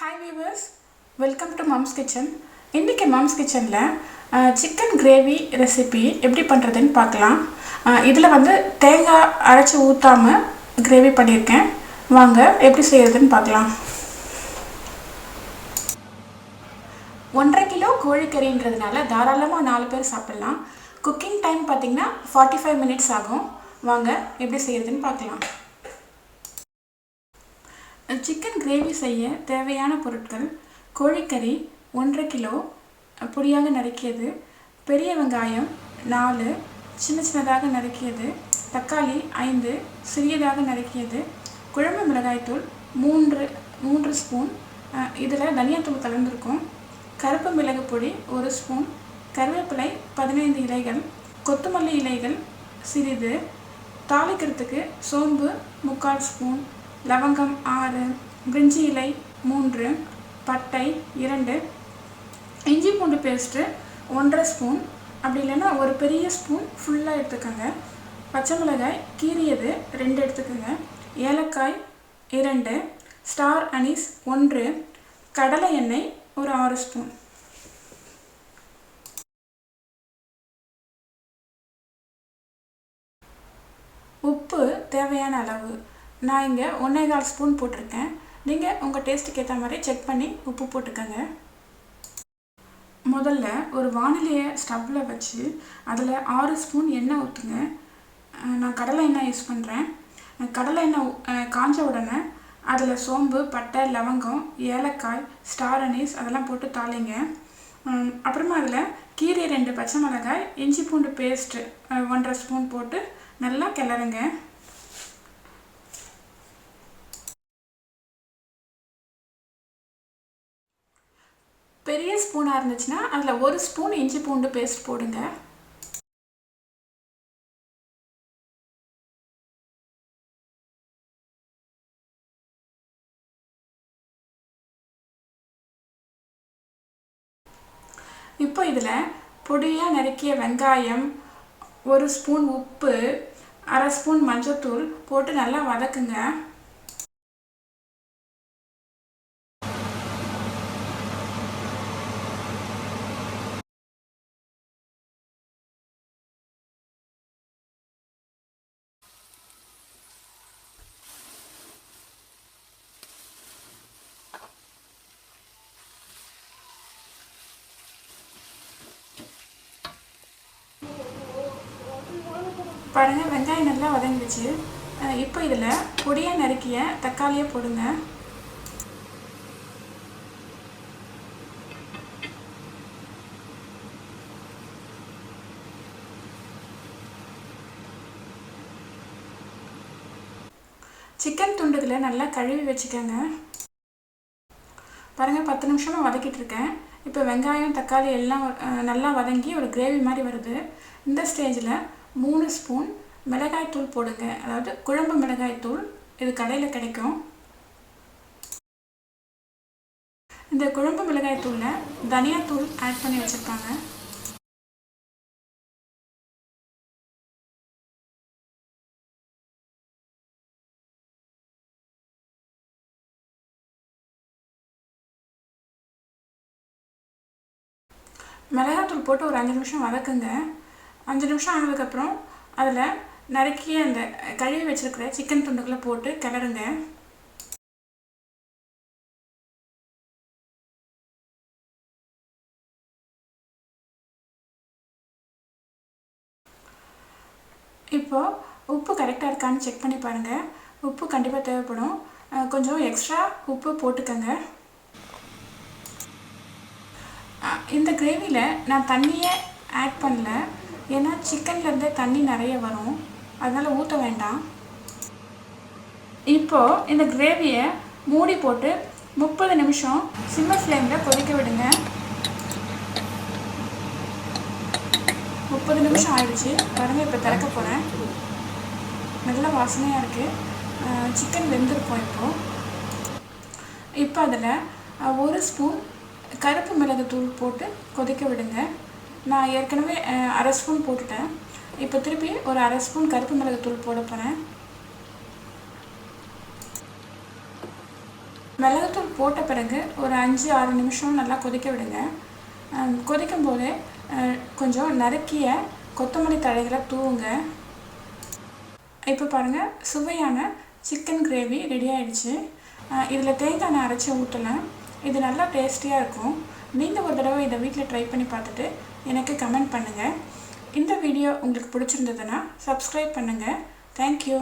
Hi viewers welcome to mum's kitchen இன்றைக்கி mumps கிச்சனில் chicken gravy recipe எப்படி பண்ணுறதுன்னு பார்க்கலாம். இதில் வந்து தேங்காய் அரைச்சி ஊற்றாமல் கிரேவி பண்ணியிருக்கேன். வாங்க எப்படி செய்கிறதுன்னு பார்க்கலாம். ஒன்றரை கிலோ கோழிக்கறின்றதுனால தாராளமாக நாலு பேர் சாப்பிட்லாம். குக்கிங் டைம் பார்த்திங்கன்னா ஃபார்ட்டி ஃபைவ் மினிட்ஸ் ஆகும். வாங்க எப்படி செய்கிறதுன்னு பார்க்கலாம். சிக்கன் கிரேவி செய்ய தேவையான பொருட்கள் கோழிக்கறி ஒன்றரை கிலோ பொடியாக நறுக்கியது பெரிய வெங்காயம் நாலு சின்ன சின்னதாக நறுக்கியது தக்காளி ஐந்து சிறியதாக நறுக்கியது குழம்பு மிளகாய்த்தூள் மூன்று மூன்று ஸ்பூன் இதில் தனியாத்தூள் கலந்துருக்கும் கருப்பு மிளகு பொடி ஒரு ஸ்பூன் கருவேப்பிலை பதினைந்து இலைகள் கொத்தமல்லி இலைகள் சிறிது தாளிக்கிறதுக்கு சோம்பு முக்கால் ஸ்பூன் லவங்கம் ஆறு பிரிஞ்சி இலை மூன்று பட்டை இரண்டு. இஞ்சி பூண்டு பேஸ்ட்டு ஒன்றரை ஸ்பூன். அப்படி இல்லைன்னா ஒரு பெரிய ஸ்பூன் ஃபுல்லாக எடுத்துக்கோங்க. பச்சை மிளகாய் கீரியது ரெண்டு எடுத்துக்கோங்க. ஏலக்காய் இரண்டு ஸ்டார் அனீஸ் ஒன்று கடலை எண்ணெய் ஒரு ஆறு ஸ்பூன். உப்பு தேவையான அளவு. நான் இங்கே ஒன்றே கால் ஸ்பூன் போட்டிருக்கேன். நீங்கள் உங்கள் டேஸ்ட்டுக்கு ஏற்ற மாதிரி செக் பண்ணி உப்பு போட்டுக்கோங்க. முதல்ல ஒரு வானிலையை ஸ்டவ்வில் வச்சு அதில் ஆறு ஸ்பூன் எண்ணெய் ஊற்றுங்க நான் கடலை எண்ணெய் யூஸ் பண்ணுறேன் கடலை எண்ணெய் காஞ்ச உடனே அதில் சோம்பு பட்டை லவங்கம் ஏலக்காய் ஸ்டார் அனீஸ் அதெல்லாம் போட்டு தாளிங்க. அப்புறமா அதில் கீரை ரெண்டு பச்சை மிளகாய் இஞ்சி பூண்டு பேஸ்ட்டு ஒன்றரை ஸ்பூன் போட்டு நல்லா கிளறுங்க. பெரிய ஸ்பூனாக இருந்துச்சுன்னா அதில் ஒரு ஸ்பூன் இஞ்சி பூண்டு பேஸ்ட் போடுங்க. இப்போ இதில் பொடியாக நறுக்கிய வெங்காயம் ஒரு ஸ்பூன் உப்பு அரை ஸ்பூன் மஞ்சத்தூள் போட்டு நல்லா வதக்குங்க. பாருங்கள் வெங்காயம் நல்லா வதங்கிடுச்சு. இப்போ இதில் பொடியாக நறுக்கிய தக்காளியை போடுங்க. சிக்கன் துண்டுகளை நல்லா கழுவி வச்சுக்கோங்க. பாருங்கள் பத்து நிமிஷமாக வதக்கிட்டு இருக்கேன். இப்போ வெங்காயம் தக்காளி எல்லாம் நல்லா வதங்கி ஒரு கிரேவி மாதிரி வருது. இந்த ஸ்டேஜில் மூணு ஸ்பூன் மிளகாய்த்தூள் போடுங்க. அதாவது குழம்பு மிளகாய் தூள் இது கடையில் கிடைக்கும். இந்த குழம்பு மிளகாய் தூளில் தனியாத்தூள் ஆட் பண்ணி வச்சுருப்பாங்க மிளகாத்தூள் போட்டு ஒரு அஞ்சு நிமிஷம் வதக்குங்க. அஞ்சு நிமிஷம் ஆனதுக்கப்புறம் அதில் நறுக்கிய அந்த கழுவி வச்சுருக்கிற சிக்கன் துண்டுகளை போட்டு கிளறுங்க. இப்போது உப்பு கரெக்டாக இருக்கான்னு செக் பண்ணி பாருங்கள் உப்பு கண்டிப்பாக தேவைப்படும். கொஞ்சம் எக்ஸ்ட்ரா உப்பு போட்டுக்கோங்க. இந்த கிரேவியில் நான் தண்ணியை ஆட் பண்ணல. ஏன்னா சிக்கன்லேருந்து தண்ணி நிறைய வரும். அதனால் ஊற்ற வேண்டாம். இப்போது இந்த கிரேவியை மூடி போட்டு முப்பது நிமிஷம் சிம்மர் ஃப்ளேமில் கொதிக்க விடுங்க. முப்பது நிமிஷம் ஆயிடுச்சு. பாருங்கள் இப்போ திறக்க போகிறேன் நல்ல வாசனையாக இருக்குது சிக்கன் வெந்திருக்கும் இப்போது இப்போ அதில் ஒரு ஸ்பூன் கருப்பு மிளகு தூள் போட்டு கொதிக்க விடுங்க. நான் ஏற்கனவே அரை ஸ்பூன் போட்டுட்டேன். இப்போ திருப்பி ஒரு அரை ஸ்பூன் கருப்பு மிளகுத்தூள் போட போகிறேன் மிளகுத்தூள் போட்ட பிறகு ஒரு அஞ்சு ஆறு நிமிஷம் நல்லா கொதிக்க விடுங்க. கொதிக்கும் போது கொஞ்சம் நறுக்கிய கொத்தமல்லி தழைகளை தூவுங்க. இப்போ பாருங்கள் சுவையான சிக்கன் கிரேவி ரெடி ஆயிடுச்சு. இதில் தேங்காய் நான் அரைச்சி ஊற்றலை இது நல்லா டேஸ்டியாக இருக்கும். நீங்கள் ஒரு தடவை இதை வீட்டில் ட்ரை பண்ணி பார்த்துட்டு எனக்கு கமெண்ட் பண்ணுங்கள் இந்த வீடியோ உங்களுக்கு பிடிச்சிருந்ததுன்னா சப்ஸ்கிரைப் பண்ணுங்கள் தேங்க்யூ